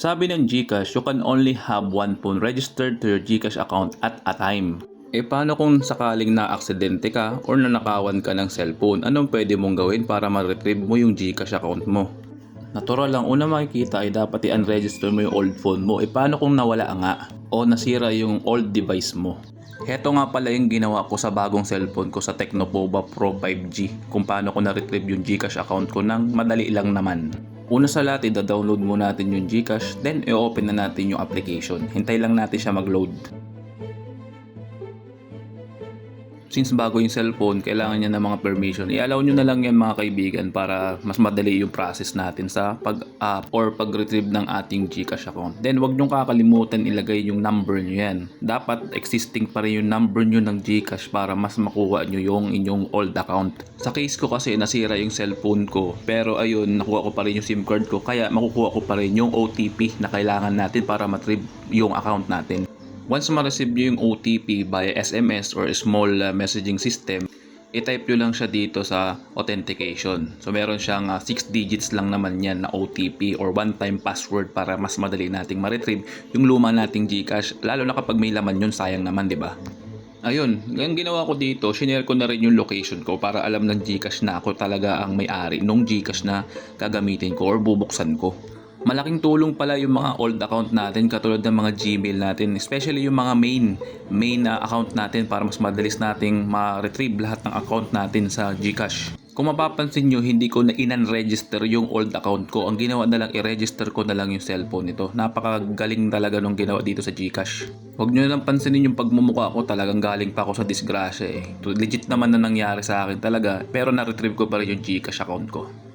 Sabi ng GCash, you can only have one phone registered to your GCash account at a time. E paano kung sakaling na-aksidente ka or nanakawan ka ng cellphone? Anong pwede mong gawin para ma-retrieve mo yung GCash account mo? Natural lang, una makikita ay dapat i-unregister mo yung old phone mo. E paano kung nawala nga o nasira yung old device mo? Heto nga pala yung ginawa ko sa bagong cellphone ko sa Tecnopoba Pro 5G kung paano ko na-retrieve yung GCash account ko nang madali lang naman. Una sa lahat, i-download mo natin yung GCash, then i-open na natin yung application. Hintay lang natin siya mag-load. Since bago yung cellphone, kailangan niya ng mga permission. I-allow nyo na lang yan mga kaibigan para mas madali yung process natin sa pag-up or pag-retrieve ng ating GCash account. Then wag nyo kakalimutan ilagay yung number nyo yan. Dapat existing pa rin yung number nyo ng GCash para mas makuha nyo yung inyong old account. Sa case ko kasi nasira yung cellphone ko pero ayun nakuha ko pa rin yung SIM card ko kaya makukuha ko pa rin yung OTP na kailangan natin para matrieve yung account natin. Once ma-receive nyo yung OTP via SMS or small uh, messaging system, i-type nyo lang siya dito sa authentication. So meron siyang 6 digits lang naman yan na OTP or one-time password para mas madali nating ma-retrieve yung luma nating GCash. Lalo na kapag may laman yun, sayang naman, di ba? Ayun, ang ginawa ko dito, shinare ko na rin yung location ko para alam ng GCash na ako talaga ang may-ari nung GCash na gagamitin ko or bubuksan ko. Malaking tulong pala yung mga old account natin katulad ng mga Gmail natin, especially yung mga main main na account natin para mas madalis nating ma-retrieve lahat ng account natin sa GCash. Kung mapapansin nyo, hindi ko na in-register yung old account ko. Ang ginawa na lang, i-register ko na lang yung cellphone nito. Napakagaling talaga nung ginawa dito sa GCash. Huwag nyo lang pansinin yung pagmumukha ko, talagang galing pa ako sa disgrasya eh. Legit naman na nangyari sa akin talaga, pero na-retrieve ko pa rin yung GCash account ko.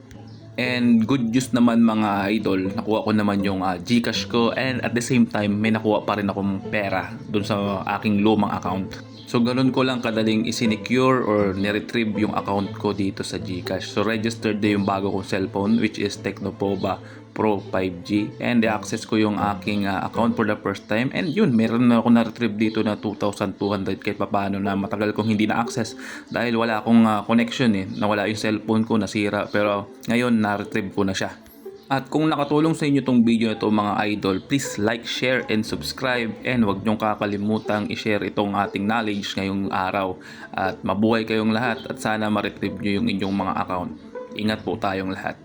And good news naman mga idol, nakuha ko naman yung uh, Gcash ko. And at the same time may nakuha pa rin akong pera dun sa aking lumang account. So ganun ko lang kadaling isinecure or niretrieve yung account ko dito sa Gcash. So registered na yung bago kong cellphone which is Tecnopoba Pro 5G and i-access ko yung aking uh, account for the first time. And yun meron na ako na-retrieve dito na 2,200 kahit papaano na matagal kong hindi na-access dahil wala akong uh, connection eh. Nawala yung cellphone ko nasira. Pero ngayon na-retrieve ko na siya at kung nakatulong sa inyo tong video ito mga idol, please like, share, and subscribe. And huwag niyong kakalimutang i-share itong ating knowledge ngayong araw. At mabuhay kayong lahat at sana ma-retrieve niyo yung inyong mga account. Ingat po tayong lahat.